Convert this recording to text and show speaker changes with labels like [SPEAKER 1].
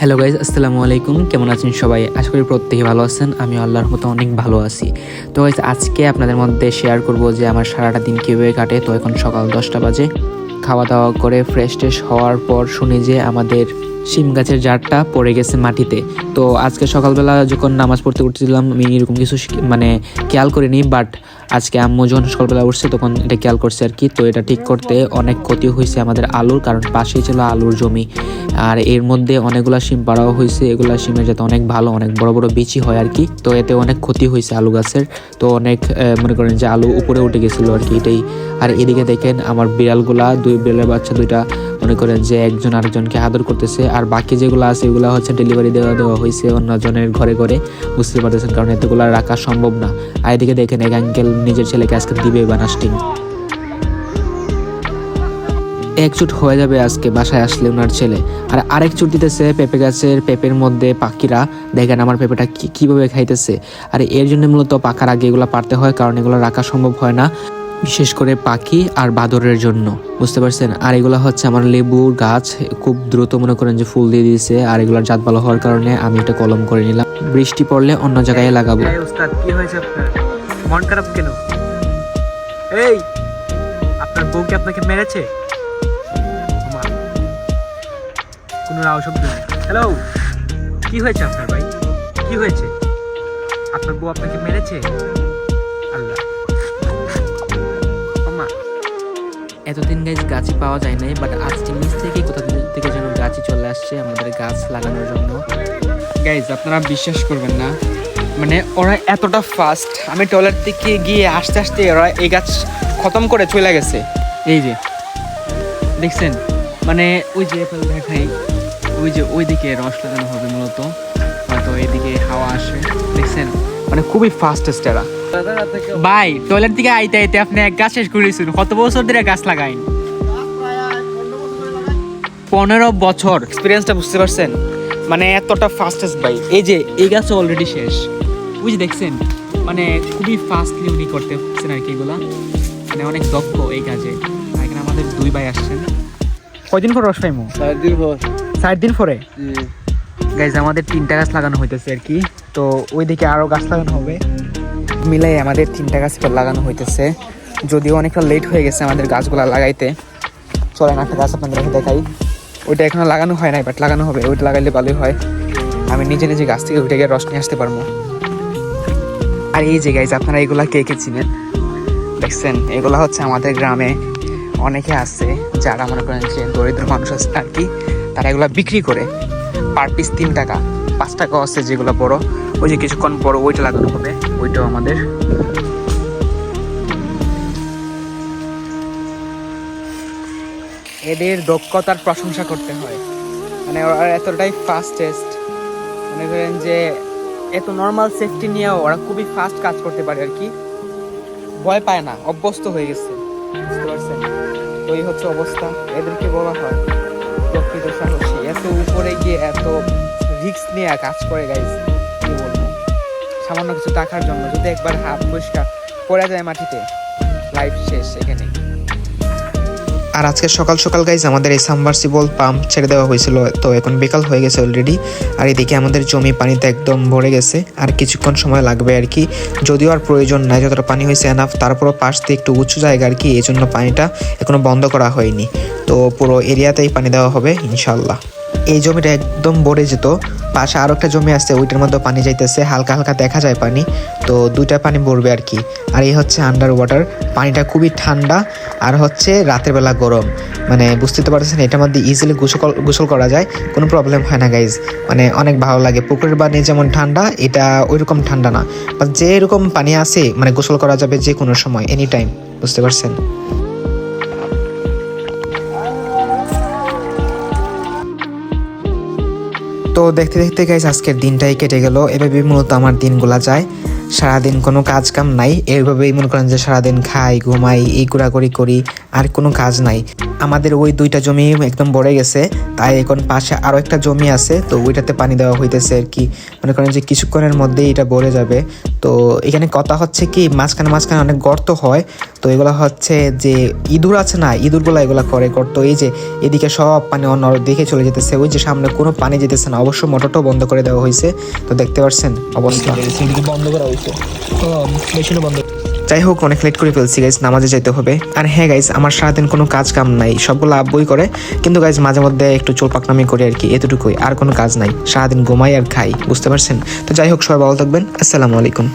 [SPEAKER 1] Hello guys আসসালামু আলাইকুম। কেমন আছেন সবাই? আশা করি প্রত্যেকে ভালো আছেন। আমি আল্লাহর মতো অনেক ভালো আছি। তো গাইজ আজকে আপনাদের মধ্যে শেয়ার করব যে আমার সারাটা দিন কীভাবে কাটে। তো এখন সকাল দশটা বাজে। খাওয়া দাওয়া করে ফ্রেশ ট্রেশ হওয়ার পর শুনি যে আমাদের শিম গাছের জারটা পড়ে গেছে মাটিতে। তো আজকে সকালবেলা যখন নামাজ পড়তে উঠছিলাম, আমি এরকম কিছু মানে খেয়াল করিনি বাট আজকে আম্মু যখন সকালবেলা উঠছে, তখন এটা খেয়াল করছে আর কি। তো এটা ঠিক করতে অনেক ক্ষতি হয়েছে আমাদের আলুর, কারণ পাশেই ছিল আলুর জমি। আর এর মধ্যে অনেকগুলা শিম পাড়াও হয়েছে। এগুলা শিমের যাতে অনেক ভালো, অনেক বড় বড় বিচি হয় আর কি। তো এতে অনেক ক্ষতি হয়েছে আলু গাছের। তো অনেক মনে করেন যে আলু উপরে উঠে গেছিল আর কি এটাই। আর এদিকে দেখেন আমার বিড়ালগুলা, দুই বিড়ালের বাচ্চা দুইটা মনে করেন যে একজন আরেকজনকে আদর করতেছে, আর বাকি যেগুলো আছে এগুলো হচ্ছে ডেলিভারি দেওয়া দেওয়া হয়েছে অন্যজনের ঘরে ঘরে। বুঝতে পারতেছেন, কারণ এতগুলো রাখা সম্ভব না। আর এদিকে দেখেন, এক আঙ্কেল নিজের ছেলেকে আজকে দিবে বানাস্টিং। একজুট হয়ে যাবে আজকে বাসায় আসলে ওনার ছেলে। আর আরেক চুট দিতেছে পেঁপে গাছের পেঁপের মধ্যে পাখিরা। দেখেন আমার পেঁপেটা কীভাবে খাইতেছে। আর এর জন্য মূলত পাকার আগে এগুলো পারতে হয়, কারণ এগুলো রাখা সম্ভব হয় না। বিশেষ করে পাখি আর বাদরের জন্য, বুঝতে পারছেন? আর এগুলো হচ্ছে আমার লেবুর গাছ, খুব দ্রুত মনে করেন যে ফুল দিয়ে দিয়েছে, আর এগুলোর জাত ভালো হওয়ার কারণে আমি এটা কলম করে নিলাম। বৃষ্টি পড়লে অন্য জায়গায় লাগাবো।
[SPEAKER 2] কি হয়েছে আপনার? মন খারাপ কেন? এই, আপনার বউ কি আপনাকে মেরেছে? কোনো রাও শব্দ নেই। হ্যালো কি হয়েছে আপনার ভাই? কি হয়েছে? আপনার বউ আপনাকে মেরেছে? আল্লাহ।
[SPEAKER 1] এতদিন গাছ গাছই পাওয়া যায় নাই বাট আজকে নিচ থেকে কোথা থেকে যেন গাছই চলে আসছে আমাদের গাছ লাগানোর জন্য।
[SPEAKER 2] গাইজ আপনারা বিশ্বাস করবেন না মানে ওরা এতটা ফাস্ট আমি টয়লেট থেকে গিয়ে আস্তে আস্তে ওরা এই গাছ খতম করে চলে গেছে। এই যে, দেখছেন? মানে ওই যে দেখাই, ওই যে ওই দিকে রস লাগানো হবে মূলত, হয়তো এদিকে হাওয়া আসে, দেখছেন? মানে খুবই ফাস্টেস্ট এরা ভাই টয়লেট থেকে আইতে আইতে আপনি এক গাছ শেষ করেছেন কত বছর ধরে গাছ লাগাইন? পনেরো বছর। এক্সপিরিয়েন্সটা বুঝতে পারছেন? মানে এতটা ফাস্টেস্ট ভাই। এই যে এই গাছ অলরেডি শেষ। বুঝি দেখছেন? মানে খুবই ফাস্টলি উনি করতে পারছেন আর কি এগুলা। মানে অনেক দক্ষ এই কাজে। এখানে আমাদের দুই ভাই আসছেন। কয়দিন পর রস পাইমু?
[SPEAKER 3] চার দিন পর।
[SPEAKER 2] চার দিন পরে?
[SPEAKER 3] জি।
[SPEAKER 2] গাইজ আমাদের তিনটা গাছ লাগানো হইতেছে আর কি। তো ওইদিকে আরও গাছ লাগানো হবে। মিলাই আমাদের তিনটা গাছ লাগানো হইতেছে। যদিও অনেকটা লেট হয়ে গেছে আমাদের গাছগুলো লাগাইতে। চলেন একটা গাছ আপনাদের দেখাই। ওইটা এখনও লাগানো হয় নাই বাট লাগানো হবে। ওইটা লাগাইলে ভালোই হয়। আমি নিজে নিজে গাছ থেকে উঠে গিয়ে রস নিয়ে আসতে পারব। আর এই যে গাইজ আপনারা এগুলা কে কে চিনেন? দেখছেন, এগুলা হচ্ছে আমাদের গ্রামে অনেকে আছে যারা মনে করেন যে দরিদ্র মানুষ আছে আর কি, তারা এগুলা বিক্রি করে। পার পিস তিন টাকা, পাঁচ টাকা আছে যেগুলো বড়। ওই যে কিছুক্ষণ বড় ওইটা লাগানো হবে, ওইটাও আমাদের। এদের দক্ষতার প্রশংসা করতে হয়। মানে ওরা এতটাই ফাস্টেস্ট মনে করেন যে, এত নর্মাল সেফটি নিয়েও ওরা খুবই ফাস্ট কাজ করতে পারে আর কি। ভয় পায় না, অভ্যস্ত হয়ে গেছে। পারছেন? তো এই হচ্ছে অবস্থা। এদেরকে বলা হয় প্রকৃত সাহসী। এত উপরে গিয়ে এত রিস্ক নিয়ে কাজ করে বলব সামান্য কিছু টাকার জন্য যদি একবার হাত পরিষ্কার পড়ে যায় মাটিতে লাইফ শেষ এখানে
[SPEAKER 4] আর আজকে সকাল সকাল গাইজ আমাদের এই সাবমার্সিবল পাম্প ছেড়ে দেওয়া হয়েছিল। তো এখন বিকাল হয়ে গেছে অলরেডি আর এদিকে আমাদের জমি পানিতে একদম ভরে গেছে। আর কিছুক্ষণ সময় লাগবে আর কি। যদিও আর প্রয়োজন নাই, যতটা পানি হয়েছে এনাফ তারপরও পাশ দিয়ে একটু উঁচু জায়গা আর কি, এই জন্য পানিটা এখনও বন্ধ করা হয়নি। তো পুরো এরিয়াতেই পানি দেওয়া হবে ইনশাল্লাহ এই জমিটা একদম ভরে যেত। পাশে আরও একটা জমি আছে, ওইটার মধ্যে পানি যাইতেছে, হালকা হালকা দেখা যায় পানি। তো দুইটা পানি ভরবে আর কি। আর এই হচ্ছে আন্ডার ওয়াটার পানিটা খুবই ঠান্ডা, আর হচ্ছে রাতের বেলা গরম। মানে বুঝতে তো পারছেন এটার মধ্যে ইজিলি গোসল গোসল করা যায়, কোনো প্রবলেম হয় না গাইজ মানে অনেক ভালো লাগে। পুকুরের পানি যেমন ঠান্ডা, এটা ওইরকম ঠান্ডা না। যে এরকম পানি আছে মানে গোসল করা যাবে যে কোনো সময় এনি টাইম বুঝতে পারছেন? তো দেখতে দেখতে গাইজ আজকের দিনটাই কেটে গেল। এভাবেই মূলত আমার দিনগুলা যায়। সারাদিন কোনো কাজ কাম নাই। এভাবেই মনে করেন যে সারাদিন খাই, ঘুমাই, এই ঘোরাঘুরি করি, আর কোনো কাজ নাই।
[SPEAKER 1] আমাদের ওই দুইটা জমি একদম ভরে গেছে, তাই এখন পাশে আরও একটা জমি আছে, তো ওইটাতে পানি দেওয়া হইতেছে আর কি। মনে করেন যে কিছুক্ষণের মধ্যে এটা ভরে যাবে। তো এখানে কথা হচ্ছে কি, মাঝখানে মাঝখানে অনেক গর্ত হয়, তো এগুলো হচ্ছে যে ইঁদুর আছে না, ইঁদুরগুলো এগুলো করে গর্ত। এই যে এদিকে সব পানি অন্য দিকে চলে যেতেছে, ওই যে সামনে কোনো পানি যেতেছে না, অবশ্য মোটরটাও বন্ধ করে দেওয়া হয়েছে। তো দেখতে পাচ্ছেন অবস্থা।
[SPEAKER 2] বন্ধ করা হয়েছে। বন্ধ।
[SPEAKER 1] যাই হোক, অনেক লেট করে ফেলছি গাইজ নামাজে যেতে হবে। আর হ্যাঁ গাইজ আমার সারাদিন কোনো কাজ কাম নাই, সবগুলো আব্বুই করে। কিন্তু গাইজ মাঝে মধ্যে একটু চোর পাকনামি করি আর কি, এতটুকুই, আর কোনো কাজ নাই। সারাদিন ঘুমাই আর খাই, বুঝতে পারছেন? তো যাই হোক, সবাই ভালো থাকবেন, আসসালামু আলাইকুম।